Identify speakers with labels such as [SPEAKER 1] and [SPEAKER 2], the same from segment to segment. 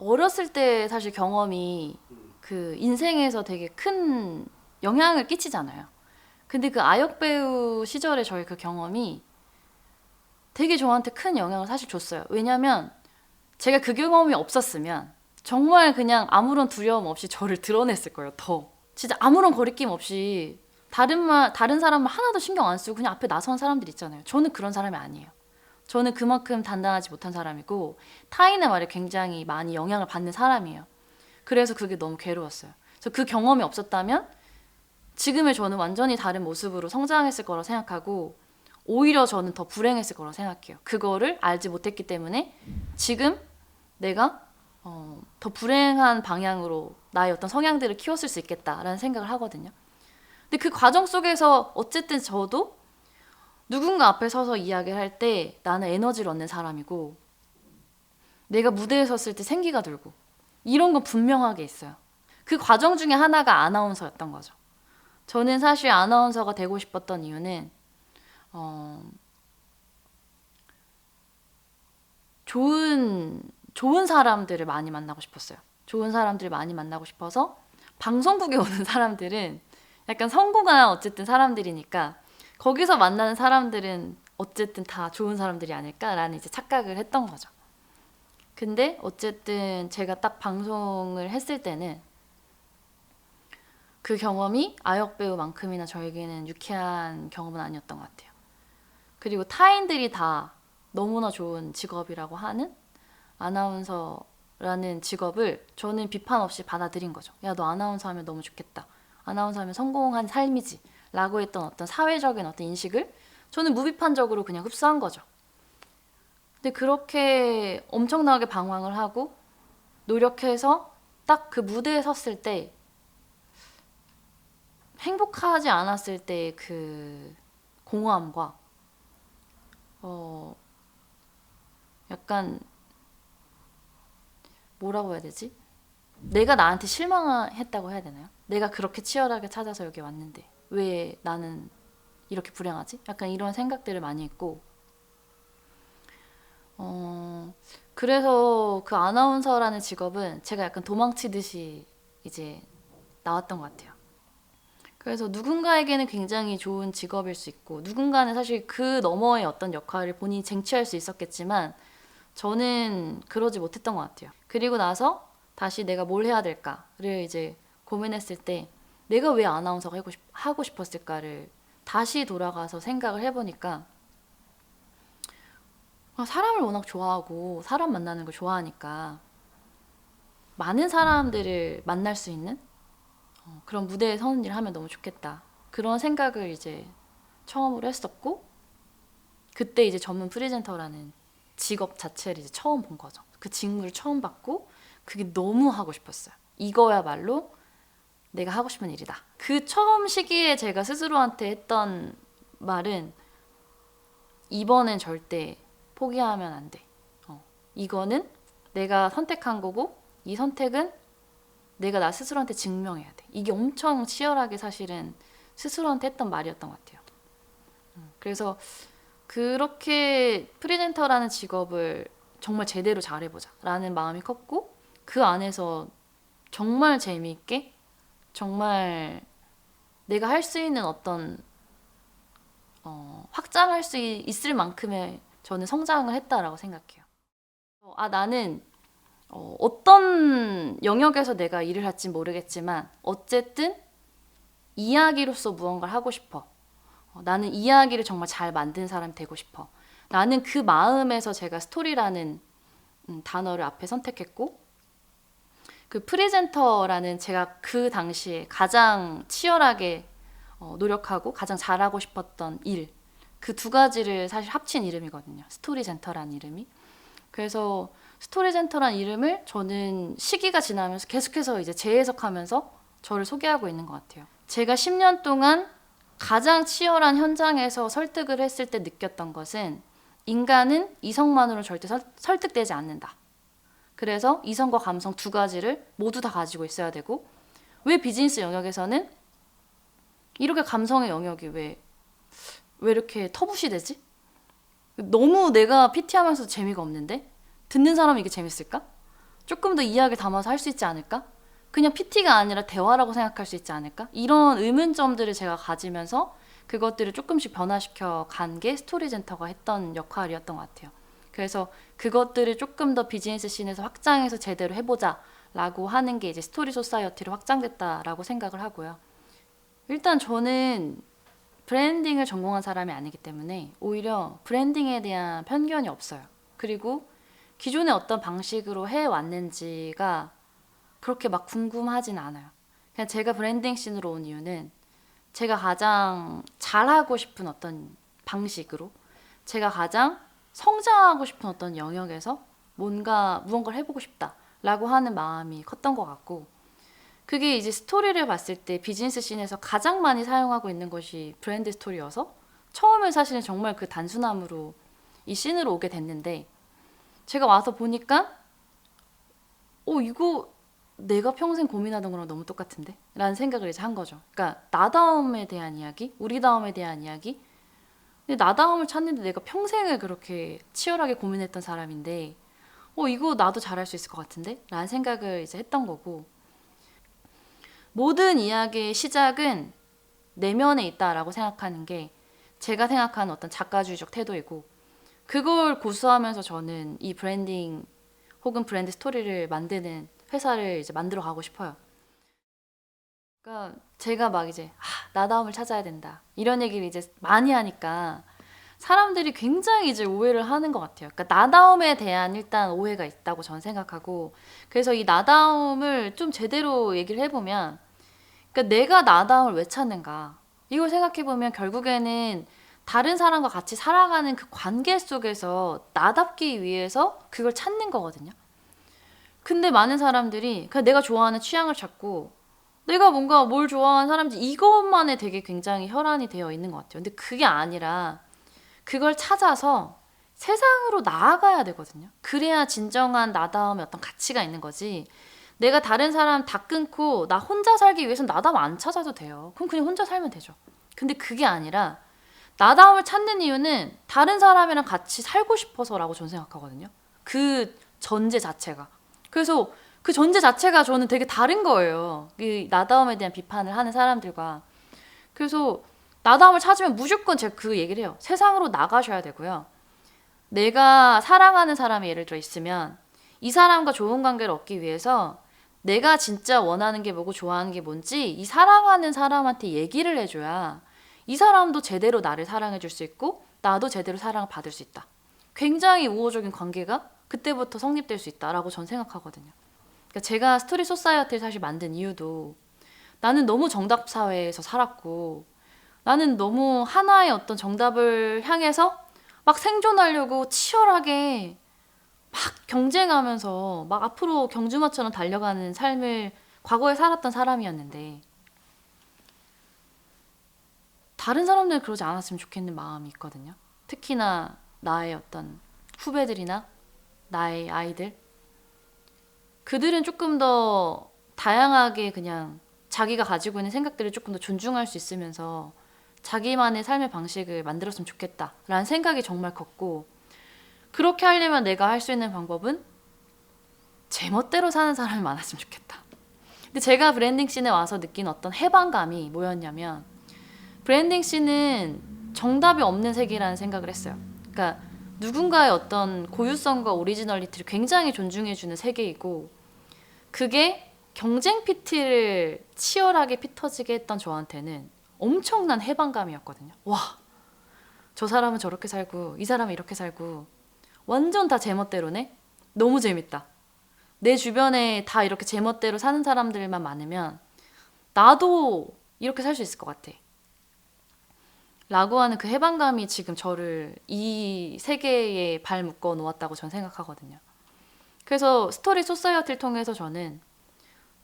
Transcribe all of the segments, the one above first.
[SPEAKER 1] 어렸을 때 사실 경험이 그 인생에서 되게 큰 영향을 끼치잖아요. 근데 그 아역 배우 시절에 저희 그 경험이 되게 저한테 큰 영향을 사실 줬어요. 왜냐면 제가 그 경험이 없었으면 정말 그냥 아무런 두려움 없이 저를 드러냈을 거예요. 더 진짜 아무런 거리낌 없이 다른 말 다른 사람 말 하나도 신경 안 쓰고 그냥 앞에 나선 사람들 있잖아요. 저는 그런 사람이 아니에요. 저는 그만큼 단단하지 못한 사람이고 타인의 말에 굉장히 많이 영향을 받는 사람이에요. 그래서 그게 너무 괴로웠어요. 그래서 그 경험이 없었다면 지금의 저는 완전히 다른 모습으로 성장했을 거라고 생각하고 오히려 저는 더 불행했을 거라고 생각해요. 그거를 알지 못했기 때문에 지금 내가 어, 더 불행한 방향으로 나의 어떤 성향들을 키웠을 수 있겠다라는 생각을 하거든요. 근데 그 과정 속에서 어쨌든 저도 누군가 앞에 서서 이야기를 할 때 나는 에너지를 얻는 사람이고 내가 무대에 섰을 때 생기가 들고 이런 건 분명하게 있어요. 그 과정 중에 하나가 아나운서였던 거죠. 저는 사실 아나운서가 되고 싶었던 이유는 어, 좋은 좋은 사람들을 많이 만나고 싶었어요. 좋은 사람들을 많이 만나고 싶어서 방송국에 오는 사람들은 약간 성공한 어쨌든 사람들이니까 거기서 만나는 사람들은 어쨌든 다 좋은 사람들이 아닐까라는 이제 착각을 했던 거죠. 근데 어쨌든 제가 딱 방송을 했을 때는 그 경험이 아역 배우만큼이나 저에게는 유쾌한 경험은 아니었던 것 같아요. 그리고 타인들이 다 너무나 좋은 직업이라고 하는 아나운서라는 직업을 저는 비판 없이 받아들인 거죠. 야, 너 아나운서 하면 너무 좋겠다. 아나운서 하면 성공한 삶이지. 라고 했던 어떤 사회적인 어떤 인식을 저는 무비판적으로 그냥 흡수한 거죠. 근데 그렇게 엄청나게 방황을 하고 노력해서 딱 그 무대에 섰을 때 행복하지 않았을 때그 공허함과 어 약간 뭐라고 해야 되지? 내가 나한테 실망했다고 해야 되나요? 내가 그렇게 치열하게 찾아서 여기 왔는데 왜 나는 이렇게 불행하지? 약간 이런 생각들을 많이 했고 어 그래서 그 아나운서라는 직업은 제가 약간 도망치듯이 이제 나왔던 것 같아요. 그래서 누군가에게는 굉장히 좋은 직업일 수 있고 누군가는 사실 그 너머의 어떤 역할을 본인이 쟁취할 수 있었겠지만 저는 그러지 못했던 것 같아요. 그리고 나서 다시 내가 뭘 해야 될까를 이제 고민했을 때 내가 왜 아나운서가 하고, 싶, 하고 싶었을까를 다시 돌아가서 생각을 해보니까 아, 사람을 워낙 좋아하고 사람 만나는 걸 좋아하니까 많은 사람들을 만날 수 있는 어, 그런 무대에 서는 일을 하면 너무 좋겠다. 그런 생각을 이제 처음으로 했었고 그때 이제 전문 프리젠터라는 직업 자체를 이제 처음 본 거죠. 그 직무를 처음 받고 그게 너무 하고 싶었어요. 이거야말로 내가 하고 싶은 일이다. 그 처음 시기에 제가 스스로한테 했던 말은 이번엔 절대 포기하면 안 돼. 어, 이거는 내가 선택한 거고 이 선택은 내가 나 스스로한테 증명해야 돼. 이게 엄청 치열하게 사실은 스스로한테 했던 말이었던 것 같아요. 음, 그래서 그렇게 프리젠터라는 직업을 정말 제대로 잘해보자 라는 마음이 컸고 그 안에서 정말 재미있게 정말 내가 할 수 있는 어떤 어, 확장할 수 있- 있을 만큼의 저는 성장을 했다라고 생각해요. 어, 아 나는 어, 어떤 영역에서 내가 일을 할지 모르겠지만 어쨌든 이야기로서 무언가를 하고 싶어. 어, 나는 이야기를 정말 잘 만든 사람이 되고 싶어. 나는 그 마음에서 제가 스토리라는 음, 단어를 앞에 선택했고 그 프리젠터라는 제가 그 당시에 가장 치열하게 어, 노력하고 가장 잘하고 싶었던 일 그 두 가지를 사실 합친 이름이거든요. 스토리젠터라는 이름이. 그래서 스토리젠터라는 이름을 저는 시기가 지나면서 계속해서 이제 재해석하면서 저를 소개하고 있는 것 같아요. 제가 10년 동안 가장 치열한 현장에서 설득을 했을 때 느꼈던 것은 인간은 이성만으로 절대 설, 설득되지 않는다. 그래서 이성과 감성 두 가지를 모두 다 가지고 있어야 되고 왜 비즈니스 영역에서는 이렇게 감성의 영역이 왜, 왜 이렇게 터부시 되지? 너무 내가 PT하면서 재미가 없는데 듣는 사람이 이게 재밌을까? 조금 더 이야기를 담아서 할 수 있지 않을까? 그냥 PT가 아니라 대화라고 생각할 수 있지 않을까? 이런 의문점들을 제가 가지면서 그것들을 조금씩 변화시켜 간 게 스토리젠터가 했던 역할이었던 것 같아요. 그래서 그것들을 조금 더 비즈니스 씬에서 확장해서 제대로 해보자 라고 하는 게 이제 스토리 소사이어티로 확장됐다라고 생각을 하고요. 일단 저는 브랜딩을 전공한 사람이 아니기 때문에 오히려 브랜딩에 대한 편견이 없어요. 그리고 기존에 어떤 방식으로 해왔는지가 그렇게 막 궁금하진 않아요. 그냥 제가 브랜딩 씬으로 온 이유는 제가 가장 잘하고 싶은 어떤 방식으로 제가 가장 성장하고 싶은 어떤 영역에서 뭔가 무언가를 해보고 싶다라고 하는 마음이 컸던 것 같고 그게 이제 스토리를 봤을 때 비즈니스 씬에서 가장 많이 사용하고 있는 것이 브랜드 스토리여서 처음에 사실은 정말 그 단순함으로 이 씬으로 오게 됐는데 제가 와서 보니까 어 이거 내가 평생 고민하던 거랑 너무 똑같은데? 라는 생각을 이제 한 거죠. 그러니까 나다움에 대한 이야기, 우리다움에 대한 이야기. 근데 나다움을 찾는데 내가 평생을 그렇게 치열하게 고민했던 사람인데 어 이거 나도 잘할 수 있을 것 같은데? 라는 생각을 이제 했던 거고 모든 이야기의 시작은 내면에 있다라고 생각하는 게 제가 생각하는 어떤 작가주의적 태도이고 그걸 고수하면서 저는 이 브랜딩 혹은 브랜드 스토리를 만드는 회사를 이제 만들어 가고 싶어요. 그러니까 제가 막 이제 아, 나다움을 찾아야 된다 이런 얘기를 이제 많이 하니까 사람들이 굉장히 이제 오해를 하는 것 같아요. 그러니까 나다움에 대한 일단 오해가 있다고 저는 생각하고 그래서 이 나다움을 좀 제대로 얘기를 해보면 그러니까 내가 나다움을 왜 찾는가 이걸 생각해 보면 결국에는 다른 사람과 같이 살아가는 그 관계 속에서 나답기 위해서 그걸 찾는 거거든요. 근데 많은 사람들이 그냥 내가 좋아하는 취향을 찾고 내가 뭔가 뭘 좋아하는 사람인지 이것만에 되게 굉장히 혈안이 되어 있는 것 같아요. 근데 그게 아니라 그걸 찾아서 세상으로 나아가야 되거든요. 그래야 진정한 나다움의 어떤 가치가 있는 거지. 내가 다른 사람 다 끊고 나 혼자 살기 위해선 나다움 안 찾아도 돼요. 그럼 그냥 혼자 살면 되죠. 근데 그게 아니라 나다움을 찾는 이유는 다른 사람이랑 같이 살고 싶어서라고 저는 생각하거든요. 그 전제 자체가. 그래서 그 전제 자체가 저는 되게 다른 거예요. 이 나다움에 대한 비판을 하는 사람들과. 그래서 나다움을 찾으면 무조건 제가 그 얘기를 해요. 세상으로 나가셔야 되고요. 내가 사랑하는 사람이 예를 들어 있으면 이 사람과 좋은 관계를 얻기 위해서 내가 진짜 원하는 게 뭐고 좋아하는 게 뭔지 이 사랑하는 사람한테 얘기를 해줘야 이 사람도 제대로 나를 사랑해 줄 수 있고 나도 제대로 사랑을 받을 수 있다. 굉장히 우호적인 관계가 그때부터 성립될 수 있다라고 전 생각하거든요. 그러니까 제가 스토리 소사이어티를 사실 만든 이유도 나는 너무 정답 사회에서 살았고 나는 너무 하나의 어떤 정답을 향해서 막 생존하려고 치열하게 막 경쟁하면서 막 앞으로 경주마처럼 달려가는 삶을 과거에 살았던 사람이었는데 다른 사람들은 그러지 않았으면 좋겠는 마음이 있거든요. 특히나 나의 어떤 후배들이나 나의 아이들 그들은 조금 더 다양하게 그냥 자기가 가지고 있는 생각들을 조금 더 존중할 수 있으면서 자기만의 삶의 방식을 만들었으면 좋겠다라는 생각이 정말 컸고 그렇게 하려면 내가 할 수 있는 방법은 제 멋대로 사는 사람이 많았으면 좋겠다. 근데 제가 브랜딩 씬에 와서 느낀 어떤 해방감이 뭐였냐면 브랜딩 씬은 정답이 없는 세계라는 생각을 했어요. 그러니까 누군가의 어떤 고유성과 오리지널리티를 굉장히 존중해주는 세계이고 그게 경쟁 PT를 치열하게 피터지게 했던 저한테는 엄청난 해방감이었거든요. 와, 저 사람은 저렇게 살고 이 사람은 이렇게 살고 완전 다 제멋대로네. 너무 재밌다. 내 주변에 다 이렇게 제멋대로 사는 사람들만 많으면 나도 이렇게 살 수 있을 것 같아. 라고 하는 그 해방감이 지금 저를 이 세계에 발 묶어 놓았다고 저는 생각하거든요. 그래서 스토리 소사이어티를 통해서 저는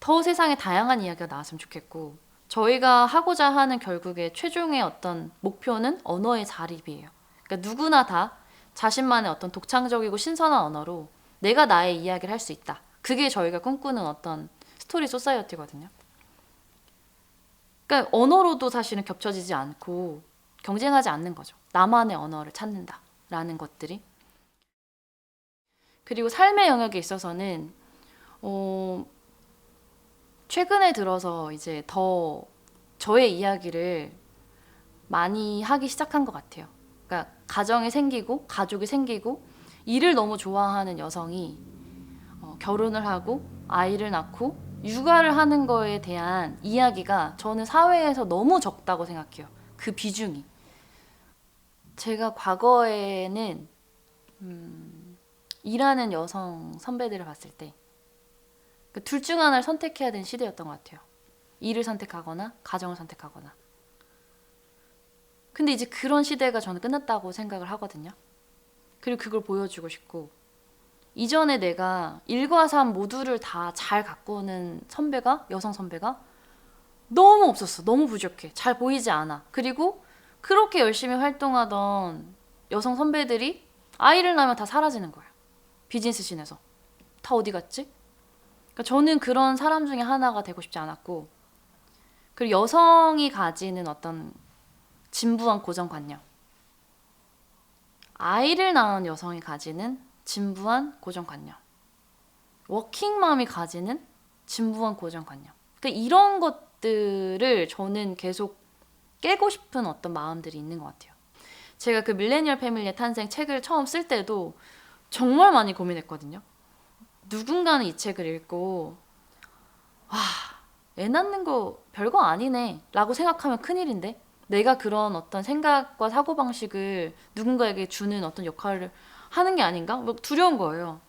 [SPEAKER 1] 더 세상에 다양한 이야기가 나왔으면 좋겠고 저희가 하고자 하는 결국에 최종의 어떤 목표는 언어의 자립이에요. 그러니까 누구나 다 자신만의 어떤 독창적이고 신선한 언어로 내가 나의 이야기를 할 수 있다. 그게 저희가 꿈꾸는 어떤 스토리 소사이어티거든요. 그러니까 언어로도 사실은 겹쳐지지 않고 경쟁하지 않는 거죠. 나만의 언어를 찾는다라는 것들이. 그리고 삶의 영역에 있어서는 어, 최근에 들어서 이제 더 저의 이야기를 많이 하기 시작한 것 같아요. 그러니까 가정이 생기고 가족이 생기고 일을 너무 좋아하는 여성이 어, 결혼을 하고 아이를 낳고 육아를 하는 거에 대한 이야기가 저는 사회에서 너무 적다고 생각해요. 그 비중이. 제가 과거에는 음, 일하는 여성 선배들을 봤을 때그둘중 하나를 선택해야 되는 시대였던 것 같아요. 일을 선택하거나 가정을 선택하거나. 근데 이제 그런 시대가 저는 끝났다고 생각을 하거든요. 그리고 그걸 보여주고 싶고 이전에 내가 일과 삶 모두를 다 잘 가꾸는 선배가 여성 선배가 너무 없었어. 너무 부족해. 잘 보이지 않아. 그리고 그렇게 열심히 활동하던 여성 선배들이 아이를 낳으면 다 사라지는 거야. 비즈니스 씬에서. 다 어디 갔지? 그러니까 저는 그런 사람 중에 하나가 되고 싶지 않았고 그리고 여성이 가지는 어떤 진부한 고정관념. 아이를 낳은 여성이 가지는 진부한 고정관념. 워킹맘이 가지는 진부한 고정관념. 그러니까 이런 것들을 저는 계속 깨고 싶은 어떤 마음들이 있는 것 같아요. 제가 그 밀레니얼 패밀리의 탄생 책을 처음 쓸 때도 정말 많이 고민했거든요. 누군가는 이 책을 읽고 와, 애 낳는 거 별거 아니네 라고 생각하면 큰일인데 내가 그런 어떤 생각과 사고방식을 누군가에게 주는 어떤 역할을 하는 게 아닌가? 뭐 두려운 거예요.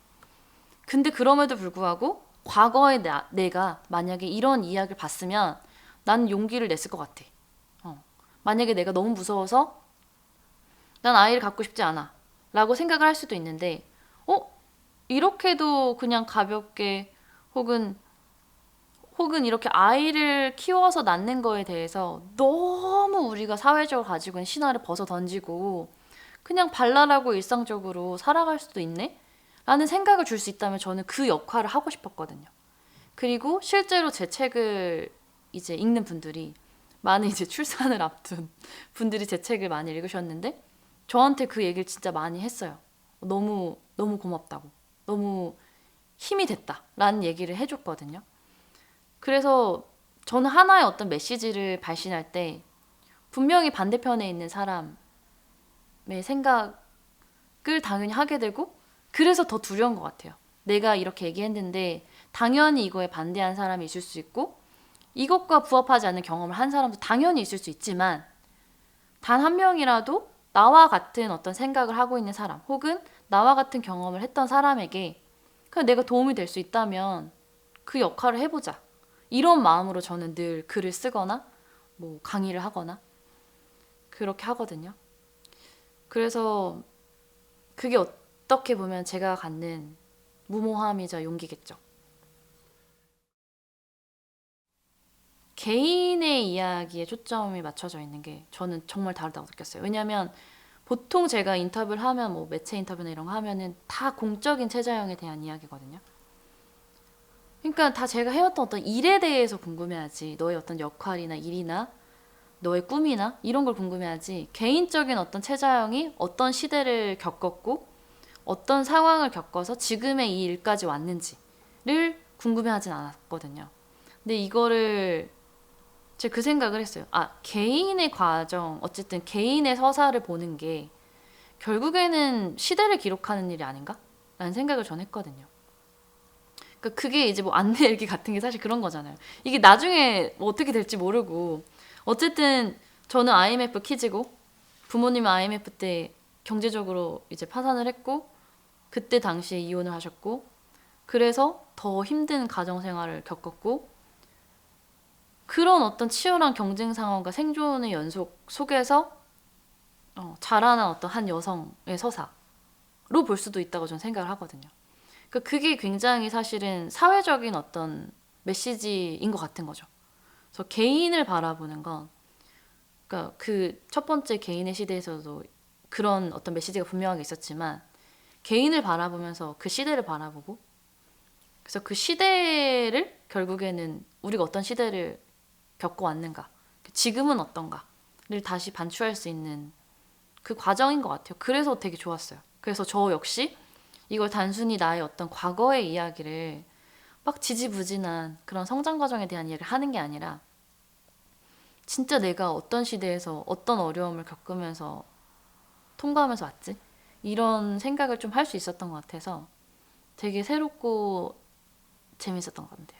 [SPEAKER 1] 근데 그럼에도 불구하고 과거의 나, 내가 만약에 이런 이야기를 봤으면 나는 용기를 냈을 것 같아. 어. 만약에 내가 너무 무서워서 난 아이를 갖고 싶지 않아. 라고 생각을 할 수도 있는데, 어? 이렇게도 그냥 가볍게 혹은 혹은 이렇게 아이를 키워서 낳는 거에 대해서 너무 우리가 사회적으로 가지고 있는 신화를 벗어 던지고 그냥 발랄하고 일상적으로 살아갈 수도 있네? 라는 생각을 줄 수 있다면 저는 그 역할을 하고 싶었거든요. 그리고 실제로 제 책을 이제 읽는 분들이 많은 이제 출산을 앞둔 분들이 제 책을 많이 읽으셨는데 저한테 그 얘기를 진짜 많이 했어요. 너무 너무 고맙다고. 너무 힘이 됐다라는 얘기를 해줬거든요. 그래서 저는 하나의 어떤 메시지를 발신할 때 분명히 반대편에 있는 사람의 생각을 당연히 하게 되고 그래서 더 두려운 것 같아요. 내가 이렇게 얘기했는데 당연히 이거에 반대한 사람이 있을 수 있고 이것과 부합하지 않는 경험을 한 사람도 당연히 있을 수 있지만 단 한 명이라도 나와 같은 어떤 생각을 하고 있는 사람 혹은 나와 같은 경험을 했던 사람에게 그냥 내가 도움이 될 수 있다면 그 역할을 해보자. 이런 마음으로 저는 늘 글을 쓰거나 뭐 강의를 하거나 그렇게 하거든요. 그래서 그게 어떻게 보면 제가 갖는 무모함이자 용기겠죠. 개인의 이야기에 초점이 맞춰져 있는 게 저는 정말 다르다고 느꼈어요. 왜냐하면 보통 제가 인터뷰를 하면 뭐 매체 인터뷰나 이런 거 하면은 다 공적인 체자형에 대한 이야기거든요. 그러니까 다 제가 해왔던 어떤 일에 대해서 궁금해하지 너의 어떤 역할이나 일이나 너의 꿈이나 이런 걸 궁금해하지 개인적인 어떤 체자형이 어떤 시대를 겪었고 어떤 상황을 겪어서 지금의 이 일까지 왔는지를 궁금해하진 않았거든요. 근데 이거를 제가 그 생각을 했어요. 아, 개인의 과정, 어쨌든 개인의 서사를 보는 게 결국에는 시대를 기록하는 일이 아닌가? 라는 생각을 전 했거든요. 그러니까 그게 이제 뭐 안내 일기 같은 게 사실 그런 거잖아요. 이게 나중에 뭐 어떻게 될지 모르고 어쨌든 저는 IMF 키즈고 부모님은 IMF 때 경제적으로 이제 파산을 했고 그때 당시에 이혼을 하셨고 그래서 더 힘든 가정 생활을 겪었고 그런 어떤 치열한 경쟁 상황과 생존의 연속 속에서 어, 자라난 어떤 한 여성의 서사로 볼 수도 있다고 저는 생각을 하거든요. 그 그게 굉장히 사실은 사회적인 어떤 메시지인 것 같은 거죠. 그래서 개인을 바라보는 건, 그러니까 그 첫 번째 개인의 시대에서도 그런 어떤 메시지가 분명하게 있었지만 개인을 바라보면서 그 시대를 바라보고 그래서 그 시대를 결국에는 우리가 어떤 시대를 겪어왔는가, 지금은 어떤가를 다시 반추할 수 있는 그 과정인 것 같아요. 그래서 되게 좋았어요. 그래서 저 역시 이걸 단순히 나의 어떤 과거의 이야기를 막 지지부진한 그런 성장 과정에 대한 이야기를 하는 게 아니라 진짜 내가 어떤 시대에서 어떤 어려움을 겪으면서 통과하면서 왔지? 이런 생각을 좀 할 수 있었던 것 같아서 되게 새롭고 재밌었던 것 같아요.